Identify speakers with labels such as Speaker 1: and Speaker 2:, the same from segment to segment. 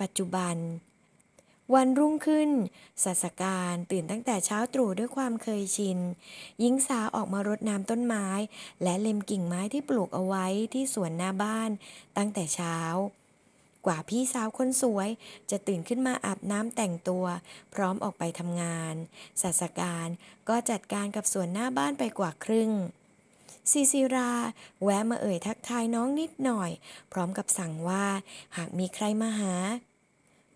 Speaker 1: ปัจจุบัน วันรุ่งขึ้นสัสการตื่นตั้งแต่เช้าตรู่ด้วยความเคยชิน หญิงสาวออกมารดน้ำต้นไม้ และเล็มกิ่งไม้ที่ปลูกเอาไว้ที่สวนหน้าบ้านตั้งแต่เช้า กว่าพี่สาวคนสวยจะตื่นขึ้นมาอาบน้ำแต่งตัว พร้อมออกไปทำงานสัสการก็จัดการกับสวนหน้าบ้านไปกว่าครึ่ง ซีซีรา แวะมาเอ่ยทักทายน้องนิดหน่อย พร้อมกับสั่งว่า หากมีใครมาหา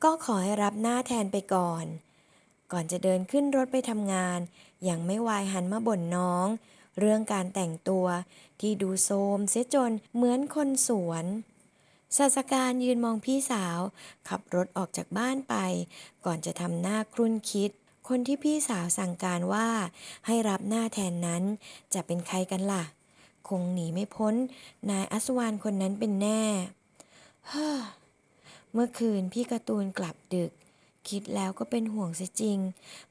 Speaker 1: ก็ขอให้รับหน้าแทนไปก่อน ก่อนจะเดินขึ้นรถไปทำงาน ยังไม่วายหันมาบ่นน้อง เรื่องการแต่งตัวที่ดูโทรมเสียจนเหมือนคนสวนศาสการยืนมองพี่สาว ขับรถออกจากบ้านไป ก่อนจะทำหน้าครุ่นคิด คนที่พี่สาวสั่งการว่าให้รับหน้าแทนนั้น จะเป็นใครกันล่ะ คงหนีไม่พ้น นายอัศวานคนนั้นเป็นแน่เฮ้อเมื่อคืนพี่การ์ตูนกลับดึก คิดแล้วก็เป็นห่วงเสียจริง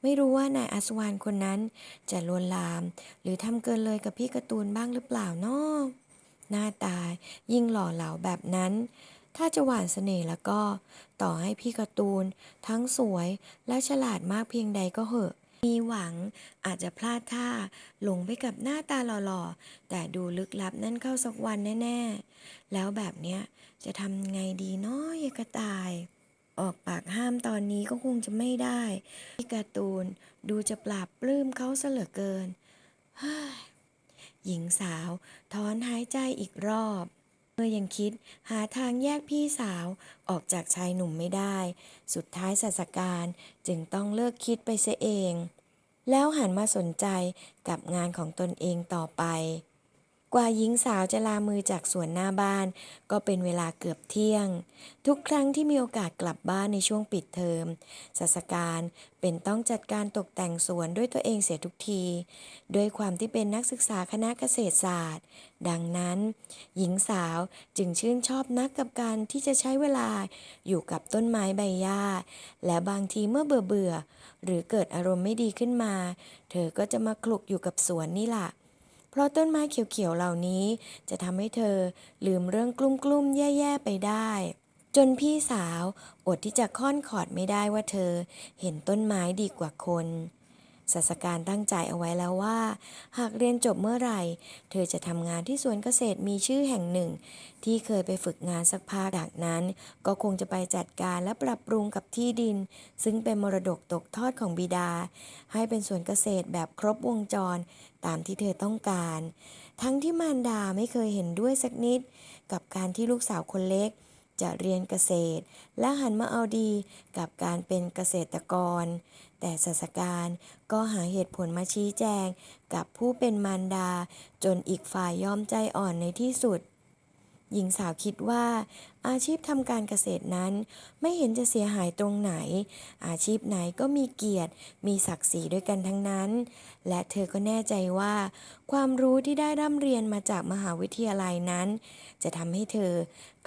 Speaker 1: ไม่รู้ว่านายอัศวานคนนั้นจะลวนลาม หรือทำเกินเลยกับพี่การ์ตูนบ้างหรือเปล่านาะหน้าตายิ่งหล่อเหลาแบบนั้น ถ้าจะหวานเสน่ห์แล้วก็ ต่อให้พี่การ์ตูน ทั้งสวยและฉลาดมากเพียงใดก็เหอะ มีหวังอาจจะพลาดท่า หลงไปกับหน้าตาหล่อๆ แต่ดูลึกลับนั่นเข้าสักวันแน่ ๆ แล้วแบบเนี้ยจะทำไงดีเนาะยกระต่าย ออกปากห้ามตอนนี้ก็คงจะไม่ได้ พี่การ์ตูนดูจะปราบปลื้มเขาเหลือเกินหญิงสาวถอนหายใจอีกรอบ เมื่อยังคิดหาทางแยกพี่สาวออกจากชายหนุ่มไม่ได้ สุดท้ายสัสการจึงต้องเลิกคิดไปเสียเอง แล้วหันมาสนใจกับงานของตนเองต่อไป กว่าหญิงสาวจะลามือจากสวนหน้าบ้าน ก็เป็นเวลาเกือบเที่ยง ทุกครั้งที่มีโอกาสกลับบ้านในช่วงปิดเทอมสัสการเป็นต้องจัดการตกแต่งสวนด้วยตัวเองเสียทุกที ด้วยความที่เป็นนักศึกษาคณะเกษตรศาสตร์ ดังนั้น หญิงสาวจึงชื่นชอบนักกับการที่จะใช้เวลาอยู่กับต้นไม้ใบหญ้า และบางทีเมื่อเบื่อเบื่อหรือเกิดอารมณ์ไม่ดีขึ้นมา เธอก็จะมาคลุกอยู่กับสวนนี่ล่ะ ราะต้นไม้เขียวๆเหล่านี้ จะทำให้เธอลืมเรื่องกลุ้มๆแย่ๆไปได้ จนพี่สาวอดที่จะค่อนขอดไม่ได้ว่าเธอ เห็นต้นไม้ดีกว่าคน ศาสการตั้งใจเอาไว้แล้วว่า หากเรียนจบเมื่อไหร่ เธอจะทำงานที่สวนเกษตรมีชื่อแห่งหนึ่ง ที่เคยไปฝึกงานสักพักจากนั้น ก็คงจะไปจัดการและปรับปรุงกับที่ดิน ซึ่งเป็นมรดกตกทอดของบิดา ให้เป็นสวนเกษตรแบบครบวงจรตามที่เธอต้องการ ทั้งที่มารดาไม่เคยเห็นด้วยสักนิด กับการที่ลูกสาวคนเล็ก จะเรียนเกษตร และหันมาเอาดีกับการเป็นเกษตรกร แต่ศาสการก็หาเหตุผลมาชี้แจงกับผู้เป็นมารดา จนอีกฝ่ายยอมใจอ่อนในที่สุด หญิงสาวคิดว่า อาชีพทำการเกษตรนั้น ไม่เห็นจะเสียหายตรงไหน อาชีพไหนก็มีเกียรติ มีศักดิ์ศรีด้วยกันทั้งนั้น และเธอก็แน่ใจว่า ความรู้ที่ได้ร่ำเรียนมาจากมหาวิทยาลัยนั้น จะทำให้เธอ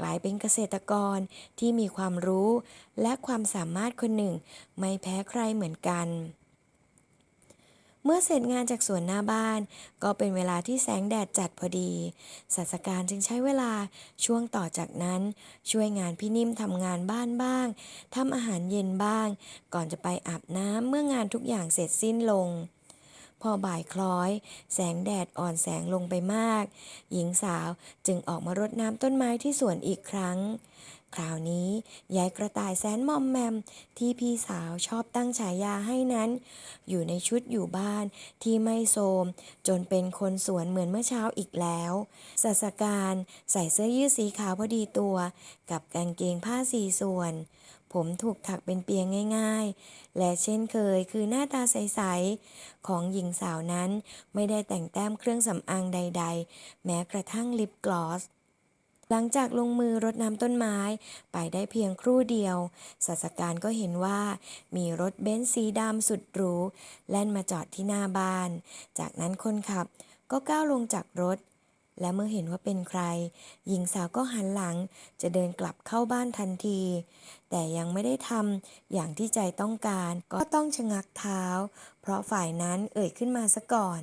Speaker 1: กลายเป็นเกษตรกรที่มีความรู้ และความสามารถคนหนึ่ง ไม่แพ้ใครเหมือนกัน เมื่อเสร็จงานจากสวนหน้าบ้าน ก็เป็นเวลาที่แสงแดดจัดพอดีศาสการจึงใช้เวลาช่วงต่อจากนั้น ช่วยงานพี่นิ่มทำงานบ้านบ้างทำอาหารเย็นบ้าง ก่อนจะไปอาบน้ำเมื่องานทุกอย่างเสร็จสิ้นลง พอบ่ายคล้อย แสงแดดอ่อนแสงลงไปมาก หญิงสาวจึงออกมารดน้ำต้นไม้ที่สวนอีกครั้ง คราวนี้ยายกระต่ายแสนมอมแมมที่พี่สาวชอบตั้งฉายาให้นั้น อยู่ในชุดอยู่บ้านที่ไม่โทรมจนเป็นคนสวนเหมือนเมื่อเช้าอีกแล้วศาสการใส่เสื้อยืดสีขาวพอดีตัว กับกางเกงผ้าสีส่วน ผมถูกถักเป็นเปียงง่าย ๆ และเช่นเคยคือหน้าตาใส ๆ ของหญิงสาวนั้นไม่ได้แต่งแต้มเครื่องสำอางใด ๆ แม้กระทั่งลิปกลอส หลังจากลงมือรดน้ำต้นไม้ไปได้เพียงครู่เดียวศาสการก็เห็นว่า มีรถเบนซ์สีดำสุดหรูแล่นมาจอดที่หน้าบ้าน จากนั้นคนขับก็ก้าวลงจากรถ และเมื่อเห็นว่าเป็นใคร หญิงสาวก็หันหลังจะเดินกลับเข้าบ้านทันที แต่ยังไม่ได้ทำอย่างที่ใจต้องการ ก็ต้องชะงักเท้า เพราะฝ่ายนั้นเอ่ยขึ้นมาซะก่อน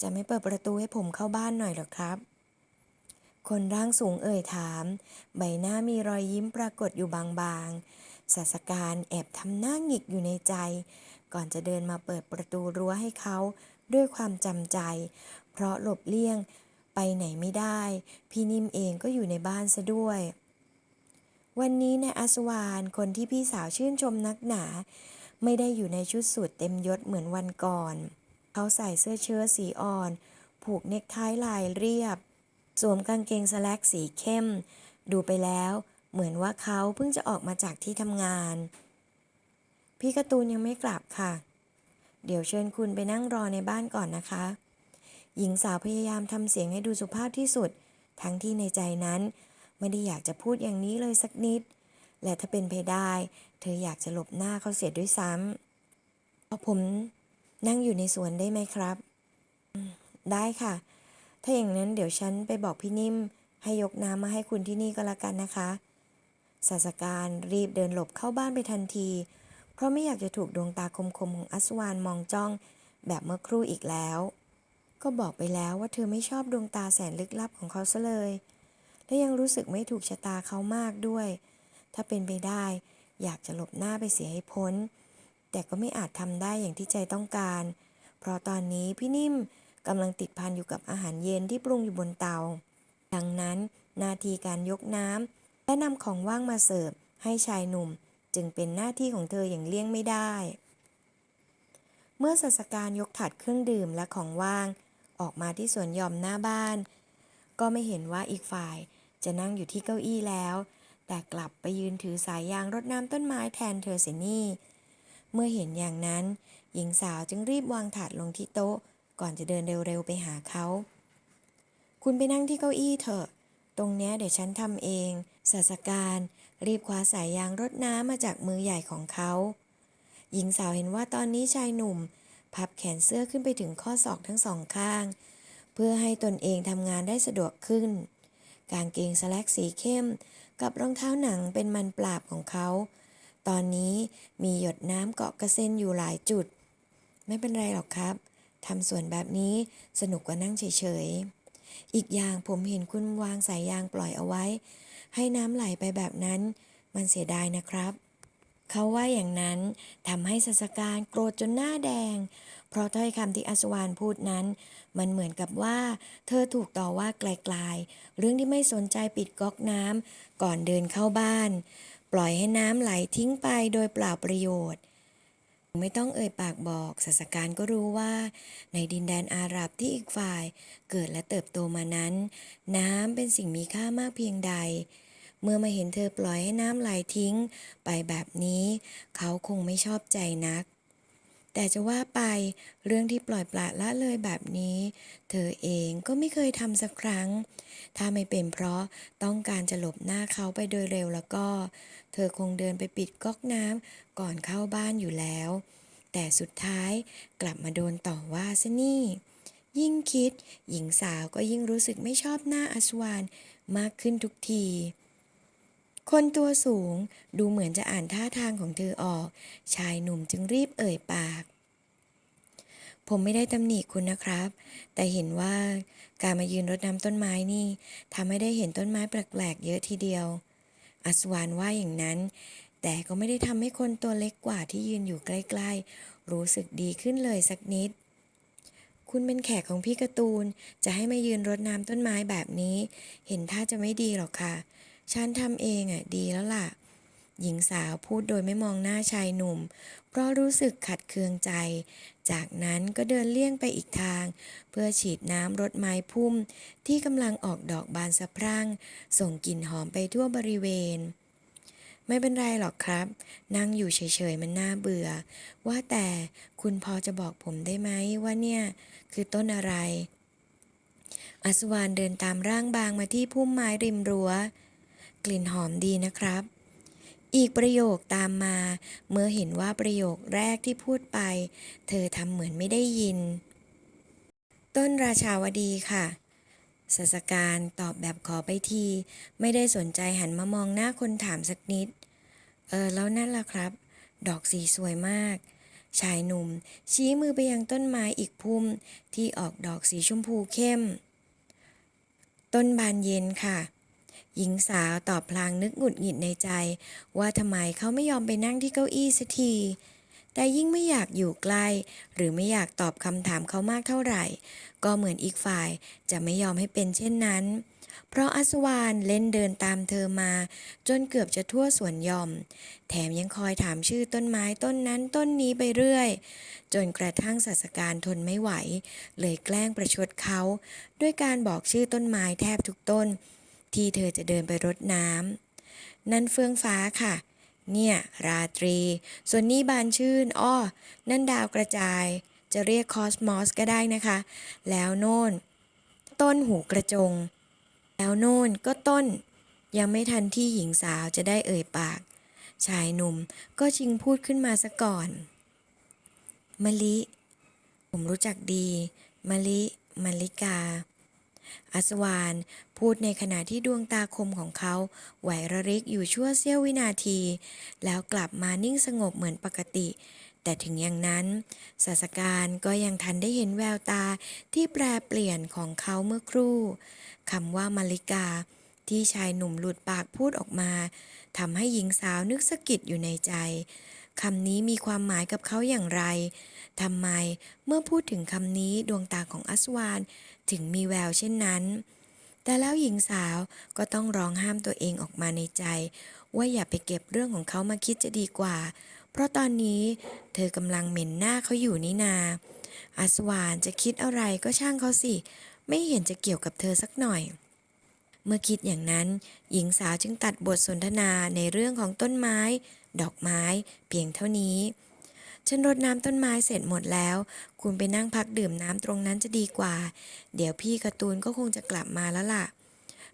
Speaker 1: จะไม่เปิดประตูให้ผมเข้าบ้านหน่อยหรอครับ คนร่างสูงเอ่ยถาม ใบหน้ามีรอยยิ้มปรากฏอยู่บางๆศาสการแอบทำหน้าหงิกอยู่ในใจ ก่อนจะเดินมาเปิดประตูรั้วให้เขาด้วยความจำใจ เพราะหลบเลี่ยงไปไหนไม่ได้ พี่นิ่มเองก็อยู่ในบ้านซะด้วย วันนี้นายอัศวานคนที่พี่สาวชื่นชมนักหนา ไม่ได้อยู่ในชุดสูทเต็มยศเหมือนวันก่อน เขาใส่เสื้อเชิ้ตสีอ่อน ผูกเนคไทลายเรียบ สวมกางเกงสแลกสีเข้ม ดูไปแล้วเหมือนว่าเขาเพิ่งจะออกมาจากที่ทำงาน พี่การ์ตูนยังไม่กลับค่ะ เดี๋ยวเชิญคุณไปนั่งรอในบ้านก่อนนะคะ หญิงสาวพยายามทำเสียงให้ดูสุภาพที่สุด ทั้งที่ในใจนั้น ไม่ได้อยากจะพูดอย่างนี้เลยสักนิด และถ้าเป็นไปได้ เธออยากจะหลบหน้าเขาเสียด้วยซ้ำเอผมนั่งอยู่ในสวนได้ไหมครับ ได้ค่ะ ถ้าอย่างนั้นเดี๋ยวฉันไปบอกพี่นิ่ม ให้ยกน้ำมาให้คุณที่นี่ก็แล้วกันนะคะศาสการรีบเดินหลบเข้าบ้านไปทันที เพราะไม่อยากจะถูกดวงตาคมๆของอัศวานมองจ้องแบบเมื่อครู่อีกแล้ว ก็บอกไปแล้วว่าเธอไม่ชอบดวงตาแสนลึกลับของเขาซะเลย และยังรู้สึกไม่ถูกชะตาเขามากด้วย ถ้าเป็นไปได้ อยากจะหลบหน้าไปเสียให้พ้น แต่ก็ไม่อาจทำได้อย่างที่ใจต้องการ เพราะตอนนี้พี่นิ่ม กำลังติดพันอยู่กับอาหารเย็นที่ปรุงอยู่บนเตา ดังนั้นหนาทีการยกน้ำและนำของว่างมาเสิร์ฟให้ชายหนุ่มจึงเป็นหน้าที่ของเธออย่างเลี่ยงไม่ได้ เมื่อศาสการยกถาดเครื่องดื่มและของว่าง ออกมาที่สวนหย่อมหน้าบ้าน ก็ไม่เห็นว่าอีกฝ่ายจะนั่งอยู่ที่เก้าอี้แล้ว แต่กลับไปยืนถือสายยางรดน้ำต้นไม้แทนเธอเสียนี่ เมื่อเห็นอย่างนั้น หญิงสาวจึงรีบวางถาดลงที่โต๊ะ ก่อนจะเดินเร็วๆไปหาเขา คุณไปนั่งที่เก้าอี้เถอะ ตรงเนี้ยเดี๋ยวฉันทำเองศาสการ รีบคว้าสายยางรดน้ำมาจากมือใหญ่ของเขา หญิงสาวเห็นว่าตอนนี้ชายหนุ่ม พับแขนเสื้อขึ้นไปถึงข้อศอกทั้งสองข้าง เพื่อให้ตนเองทำงานได้สะดวกขึ้น กางเกงสแลกสีเข้ม กับรองเท้าหนังเป็นมันปราบของเขาตอนนี้มีหยดน้ำเกาะกระเซ็นอยู่หลายจุด ไม่เป็นไรหรอกครับ ทำส่วนแบบนี้สนุกกว่านั่งเฉยๆ อีกอย่างผมเห็นคุณวางสายยางปล่อยเอาไว้ ให้น้ำไหลไปแบบนั้น มันเสียดายนะครับ เขาว่าอย่างนั้นทำให้สัสการโกรธจนหน้าแดง เพราะถ้อยคำที่อัศวานพูดนั้น มันเหมือนกับว่า เธอถูกต่อว่าไกลๆ เรื่องที่ไม่สนใจปิดก๊อกน้ำก่อนเดินเข้าบ้าน ปล่อยให้น้ำไหลทิ้งไปโดยเปล่าประโยชน์ ไม่ต้องเอ่ยปากบอกศาสการก็รู้ว่า ในดินแดนอาหรับที่อีกฝ่ายเกิดและเติบโตมานั้น น้ำเป็นสิ่งมีค่ามากเพียงใด เมื่อมาเห็นเธอปล่อยให้น้ำไหลทิ้ง ไปแบบนี้ เขาคงไม่ชอบใจนัก แต่จะว่าไปเรื่องที่ปล่อยปละละเลยแบบนี้ เธอเองก็ไม่เคยทำสักครั้ง ถ้าไม่เป็นเพราะต้องการจะหลบหน้าเขาไปโดยเร็วแล้วก็ เธอคงเดินไปปิดก๊อกน้ำก่อนเข้าบ้านอยู่แล้ว แต่สุดท้ายกลับมาโดนต่อว่าซะนี่ ยิ่งคิด หญิงสาวก็ยิ่งรู้สึกไม่ชอบหน้าอัศวานมากขึ้นทุกที คนตัวสูงดูเหมือนจะอ่านท่าทางของเธอออก ชายหนุ่มจึงรีบเอ่ยปาก ผมไม่ได้ตำหนิคุณนะครับ แต่เห็นว่าการมายืนรดน้ำต้นไม้นี่ทำให้ได้เห็นต้นไม้แปลกๆเยอะทีเดียว อัศวานว่าอย่างนั้น แต่ก็ไม่ได้ทำให้คนตัวเล็กกว่าที่ยืนอยู่ใกล้ ๆ รู้สึกดีขึ้นเลยสักนิดคุณเป็นแขกของพี่การ์ตูน จะให้มายืนรดน้ำต้นไม้แบบนี้ เห็นท่าจะไม่ดีหรอกค่ะ ฉันทำเองอะดีแล้วล่ะ หญิงสาวพูดโดยไม่มองหน้าชายหนุ่ม เพราะรู้สึกขัดเคืองใจ จากนั้นก็เดินเลี่ยงไปอีกทาง เพื่อฉีดน้ำรดไม้พุ่ม ที่กำลังออกดอกบานสะพรั่ง ส่งกลิ่นหอมไปทั่วบริเวณไม่เป็นไรหรอกครับ นั่งอยู่เฉยๆมันน่าเบื่อ ว่าแต่คุณพอจะบอกผมได้ไหมว่าเนี่ยคือต้นอะไร อัศวานเดินตามร่างบางมาที่พุ่มไม้ริมรั้ว กลิ่นหอมดีนะครับ อีกประโยคตามมา เมื่อเห็นว่าประโยคแรกที่พูดไป เธอทำเหมือนไม่ได้ยิน ต้นราชาวดีค่ะศาสการตอบแบบขอไปที ไม่ได้สนใจหันมามองหน้าคนถามสักนิด เออ แล้วนั่นล่ะครับ ดอกสีสวยมาก ชายหนุ่ม ชี้มือไปยังต้นไม้อีกพุ่มที่ออกดอกสีชมพูเข้ม ต้นบานเย็นค่ะ หญิงสาวตอบพลางนึกหงุดหงิดในใจ ว่าทำไมเขาไม่ยอมไปนั่งที่เก้าอี้สักทีแต่ยิ่งไม่อยากอยู่ใกล้ หรือไม่อยากตอบคำถามเขามากเท่าไหร่ ก็เหมือนอีกฝ่ายจะไม่ยอมให้เป็นเช่นนั้น เพราะอัศวานเล่นเดินตามเธอมา จนเกือบจะทั่วสวนยอม แถมยังคอยถามชื่อต้นไม้ต้นนั้นต้นนี้ไปเรื่อย จนกระทั่งศาสการทนไม่ไหว เลยแกล้งประชดเขา ด้วยการบอกชื่อต้นไม้แทบทุกต้น ที่เธอจะเดินไปรดน้ำนั่นเฟื่องฟ้าค่ะ เนี่ย ราตรี ส่วนนี่บานชื่น อ้อ นั่นดาวกระจาย จะเรียกคอสมอสก็ได้นะคะ แล้วโน่น ต้นหูกระจง แล้วโน่นก็ต้น ยังไม่ทันที่หญิงสาวจะได้เอ่ยปาก ชายหนุ่มก็ชิงพูดขึ้นมาซะก่อนมะลิ ผมรู้จักดีมะลิมะลิกาอัศวาน พูดในขณะที่ดวงตาคมของเขาไหวระริกอยู่ชั่วเสี้ยววินาที แล้วกลับมานิ่งสงบเหมือนปกติ แต่ถึงอย่างนั้นศาสการก็ยังทันได้เห็นแววตาที่แปรเปลี่ยนของเขาเมื่อครู่คำว่ามาริกาที่ชายหนุ่มหลุดปากพูดออกมาทำให้หญิงสาวนึกสะกิดอยู่ในใจคำนี้มีความหมายกับเขาอย่างไรทำไมเมื่อพูดถึงคำนี้ดวงตาของอัศวานถึงมีแววเช่นนั้น แต่แล้วหญิงสาวก็ต้องร้องห้ามตัวเองออกมาในใจ ว่าอย่าไปเก็บเรื่องของเขามาคิดจะดีกว่า เพราะตอนนี้เธอกำลังเหม็นหน้าเขาอยู่นี่นา อัศวานจะคิดอะไรก็ช่างเขาสิ ไม่เห็นจะเกี่ยวกับเธอสักหน่อย เมื่อคิดอย่างนั้น หญิงสาวจึงตัดบทสนทนาในเรื่องของต้นไม้ ดอกไม้ เพียงเท่านี้ ฉันรดน้ำต้นไม้เสร็จหมดแล้ว คุณไปนั่งพักดื่มน้ำตรงนั้นจะดีกว่า เดี๋ยวพี่การ์ตูนก็คงจะกลับมาแล้วล่ะ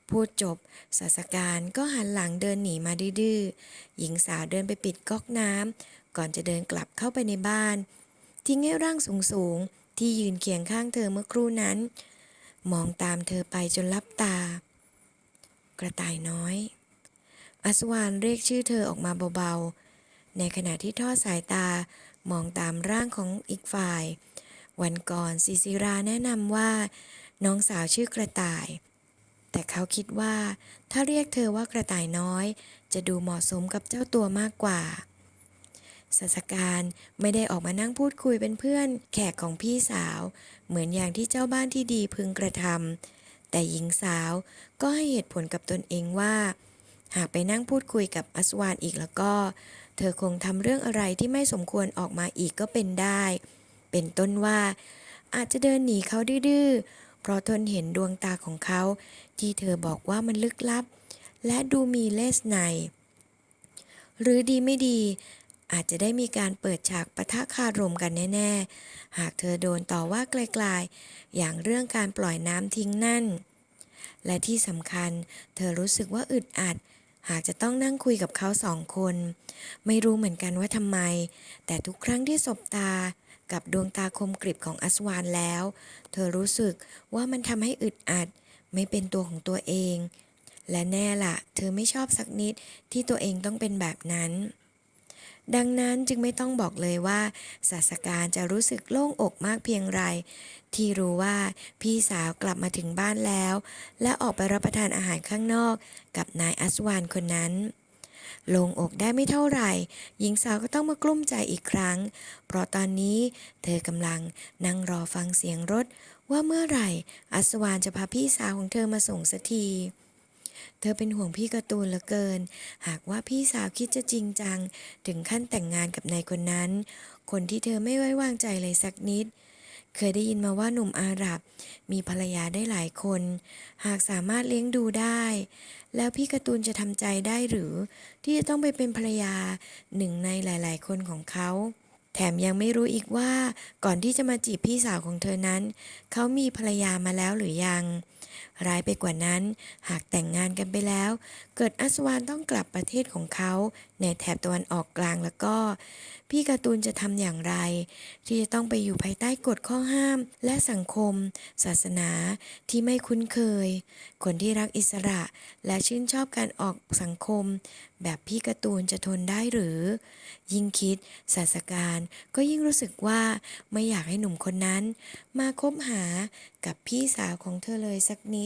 Speaker 1: พูดจบศาสการก็หันหลังเดินหนีมาดื้อๆหญิงสาวเดินไปปิดก๊อกน้ำก่อนจะเดินกลับเข้าไปในบ้าน ทิ้งให้ร่างสูงๆ ที่ยืนเคียงข้างเธอเมื่อครู่นั้น มองตามเธอไปจนลับตา กระต่ายน้อยอัศวานเรียกชื่อเธอออกมาเบาๆ ในขณะที่ทอดสายตา มองตามร่างของอีกฝ่าย วันก่อนซิซิราแนะนำว่า น้องสาวชื่อกระต่าย แต่เขาคิดว่า ถ้าเรียกเธอว่ากระต่ายน้อย จะดูเหมาะสมกับเจ้าตัวมากกว่าศาสการไม่ได้ออกมานั่งพูดคุยเป็นเพื่อนแขกของพี่สาว เหมือนอย่างที่เจ้าบ้านที่ดีพึงกระทำแต่หญิงสาวก็ให้เหตุผลกับตนเองว่า หากไปนั่งพูดคุยกับอัศวานอีกแล้วก็ เธอคงทำเรื่องอะไรที่ไม่สมควรออกมาอีกก็เป็นได้ เป็นต้นว่า อาจจะเดินหนีเขาดื้อๆ เพราะทนเห็นดวงตาของเขา ที่เธอบอกว่ามันลึกลับ และดูมีเลสใน หรือดีไม่ดี อาจจะได้มีการเปิดฉากปะทะคารมกันแน่ ๆ หากเธอโดนต่อว่าไกลๆ อย่างเรื่องการปล่อยน้ำทิ้งนั่น และที่สำคัญ เธอรู้สึกว่าอึดอัด หากจะต้องนั่งคุยกับเขาสองคน ไม่รู้เหมือนกันว่าทำไม แต่ทุกครั้งที่สบตากับดวงตาคมกริบของอัศวานแล้ว เธอรู้สึกว่ามันทำให้อึดอัด ไม่เป็นตัวของตัวเอง และแน่ละเธอไม่ชอบสักนิดที่ตัวเองต้องเป็นแบบนั้น ดังนั้นจึงไม่ต้องบอกเลยว่าศาสการจะรู้สึกโล่งอกมากเพียงไร ที่รู้ว่าพี่สาวกลับมาถึงบ้านแล้ว และออกไปรับประทานอาหารข้างนอก กับนายอัศวานคนนั้นโลงอกได้ไม่เท่าไหร่ หญิงสาวก็ต้องมากลุ้มใจอีกครั้ง เพราะตอนนี้เธอกำลังนั่งรอฟังเสียงรถ ว่าเมื่อไหร่ อัศวานจะพาพี่สาวของเธอมาส่งสักที เธอเป็นห่วงพี่การ์ตูนเหลือเกิน หากว่าพี่สาวคิดจะจริงจัง ถึงขั้นแต่งงานกับนายคนนั้น คนที่เธอไม่ไว้วางใจเลยสักนิด เคยได้ยินมาว่าหนุ่มอาหรับ มีภรรยาได้หลายคน หากสามารถเลี้ยงดูได้ แล้วพี่การ์ตูนจะทำใจได้หรือ ที่จะต้องไปเป็นภรรยาหนึ่งในหลาย ๆ คนของเขาแถมยังไม่รู้อีกว่าก่อนที่จะมาจีบพี่สาวของเธอนั้น เขามีภรรยามาแล้วหรือยัง ร้ายไปกว่านั้น หากแต่งงานกันไปแล้ว เกิดอัศวานต้องกลับประเทศของเขาในแถบตะวันออกกลางแล้วก็ พี่การ์ตูนจะทำอย่างไร ที่จะต้องไปอยู่ภายใต้กฎข้อห้าม และสังคม ศาสนาที่ไม่คุ้นเคย คนที่รักอิสระและชื่นชอบการออกสังคม แบบพี่การ์ตูนจะทนได้หรือ ยิ่งคิดศาสการก็ยิ่งรู้สึกว่าไม่อยากให้หนุ่มคนนั้น มาคบหากับพี่สาวของเธอเลยสักนิด